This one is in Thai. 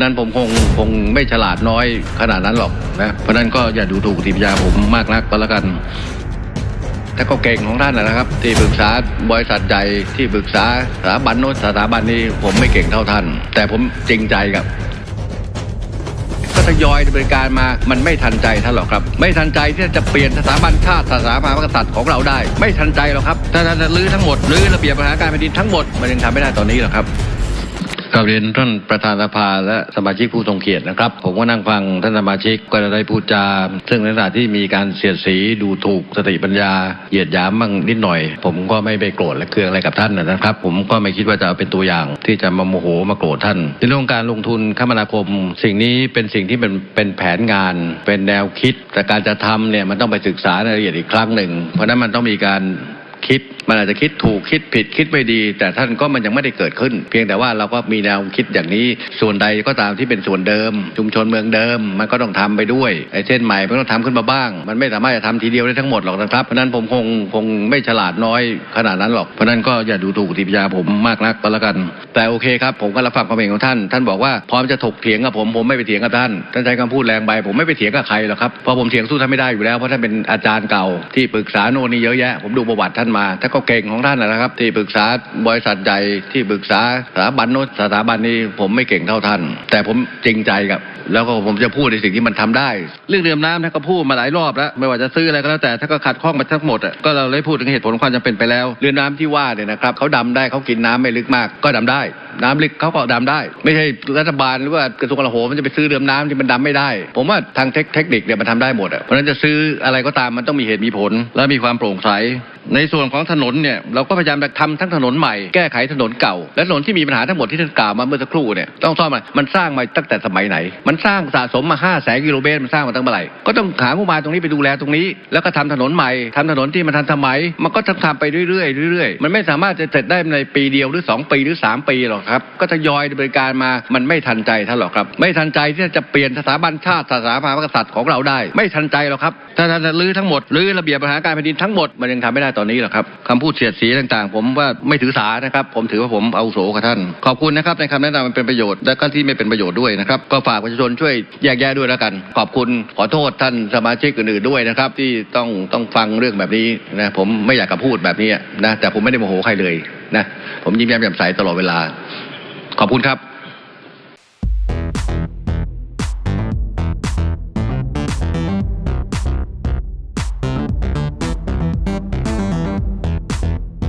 ะนั้นผมคงคงไม่ฉลาดน้อยขนาดนั้นหรอกนะเพราะนั้นก็อย่าดูถูกทีมยาผมมากนักก็แล้วกันแต่ก็เก่งของท่านนะครับ ที่ปรึกษาบริษัทใหญ่ที่ปรึกษาสถาบันโน้นสถาบันนี้ผมไม่เก่งเท่าท่าน แต่ผมจริงใจกับก็ทยอยดำเนินการมา มันไม่ทันใจท่านหรอกครับ ไม่ทันใจที่จะเปลี่ยนสถาบันชาติสถาบันพระกษัตริย์ของเราได้ ไม่ทันใจหรอกครับถ้าท่านจะลื้อทั้งหมดลื้อระเบียบปัญหาการแผ่นดินทั้งหมดมันยังทำไม่ได้ตอนนี้หรอกครับ กราบเรียนท่านประธานสภาและสมาชิกผู้ทรงเกียรตินะครับ ผมก็นั่งฟังท่านสมาชิกก็ได้พูดจา ซึ่งในขณะที่มีการเสียดสีดูถูกสติปัญญาเหยียดหยามบ้างนิดหน่อย ผมก็ไม่ไปโกรธและเคืองอะไรกับท่านนะครับ ผมก็ไม่คิดว่าจะเอาเป็นตัวอย่างที่จะมาโมโหมาโกรธท่าน ในเรื่องการลงทุนคมนาคม สิ่งนี้เป็นสิ่งที่เป็นเป็นแผนงาน เป็นแนวคิดแต่การจะทำเนี่ยมันต้องไปศึกษารายละเอียดอีกครั้งหนึ่ง เพราะฉะนั้นมันต้องมีการ คิด มันอาจจะคิดถูกคิดผิดคิดไม่ดี แต่ท่านก็มันยังไม่ได้เกิดขึ้น เพียงแต่ว่าเราก็มีแนวคิดอย่างนี้ ส่วนใดก็ตามที่เป็นส่วนเดิม ชุมชนเมืองเดิม มันก็ต้องทำไปด้วยไอ้เส้นใหม่มันต้องทำขึ้นมาบ้าง มันไม่สามารถจะทำทีเดียวได้ทั้งหมดหรอกนะครับเพราะนั้นผมคงคงไม่ฉลาดน้อยขนาดนั้นหรอกเพราะนั้นก็อย่าดูถูกทีมยาผมมากนักก็แล้วกัน แต่โอเคครับผมก็รับฟังความเห็นของท่าน ท่านบอกว่าพร้อมจะถกเถียงกับผมผมไม่ไปเถียงกับท่านท่านใช้คำพูดแรงไปผมไม่ไปเถียงกับใครหรอกครับเพราะผมเถียงสู้ท่านไม่ได้อยู่แล้วเพราะท่านเป็นอาจารย์เก่าที่ปรึกษาโน่นนี่เยอะแยะผมดูประวัติท่านมาท่านก็เก่งของท่านนะครับ ที่ปรึกษาบริษัทใหญ่ที่ปรึกษาสถาบันโน้นสถาบันนี้ผมไม่เก่งเท่าท่าน แต่ผมจริงใจกับ แล้วก็ผมจะพูดในสิ่งที่มันทำได้ เรื่องเรือดำน้ำท่านก็พูดมาหลายรอบแล้ว ไม่ว่าจะซื้ออะไรก็แล้วแต่ถ้านก็ขัดข้องมาทั้งหมดอะก็เราได้พูดถึงเหตุผลความจำเป็นไปแล้ว เรือน้ำที่ว่าเนี่ยนะครับเขาดำได้เขากินน้ำไม่ลึกมาก ก็ดำได้ น้ำลึกเขาก็ดำได้ ไม่ใช่รัฐบาลหรือว่ากระทรวงกลาโหมมันจะไปซื้อเรือน้ำที่มันดำไม่ได้ ผมว่าทางเทคนิคเนี่ยมันทำได้หมดอะเพราะฉะนั้นจะซื้ออะไรก็ตามมันต้องมีเหตุมีผล และมีความโปร่งใส ในส่วนของถนนเนี่ยเราก็พยายามจะทำทั้งถนนใหม่แก้ไขถนนเก่า และถนนที่มีปัญหาทั้งหมดที่ท่านกล่าวมาเมื่อสักครู่เนี่ยต้องซ่อมมันมันสร้างมาตั้งแต่สมัยไหน มันสร้างสะสมมา5 0 0แสนกิโลเมตรมันสร้างมาตั้งเมื่อไหร่ก็ต้องหางบประมาณตรงนี้ไปดูแลตรงนี้ แล้วก็ทำถนนใหม่ทำถนนที่มันทันสมัย มันก็ทำไปเรื่อยๆเรื่อยๆมันไม่สามารถจะเสร็จได้ในปีเดียวหรือ 2 ปีหรือ 3 ปีหรอกครับก็ทยอยดำเนินการมามันไม่ทันใจท่านหรอกครับ ไม่ทันใจที่จะเปลี่ยนสถาบันชาติสถาบันพระกษัตริย์ของเราได้ ไม่ทันใจหรอกครับถ้าท่านจะลื้อทั้งหมดลื้อระเบียบปัญหาการแผ่นดินทั้งหมดมันยังทำไม่ได้ตอนนี้หรอกครับคำพูดเสียดสีต่างๆ ผมว่าไม่ถือสานะครับ ผมถือว่าผมเอาโสกับท่าน ขอบคุณนะครับในคำแนะนำมันเป็นประโยชน์และก็ที่ไม่เป็นประโยชน์ด้วยนะครับ ก็ฝากประชาชนช่วยแยกแยะด้วยแล้วกัน ขอบคุณขอโทษท่านสมาชิกอื่นๆด้วยนะครับ ที่ต้องต้องฟังเรื่องแบบนี้นะผมไม่อยากจะพูดแบบนี้นะแต่ผมไม่ได้โมโหใครเลยนะผมยิ้มแย้มแจ่มใสตลอดเวลา ขอบคุณครับ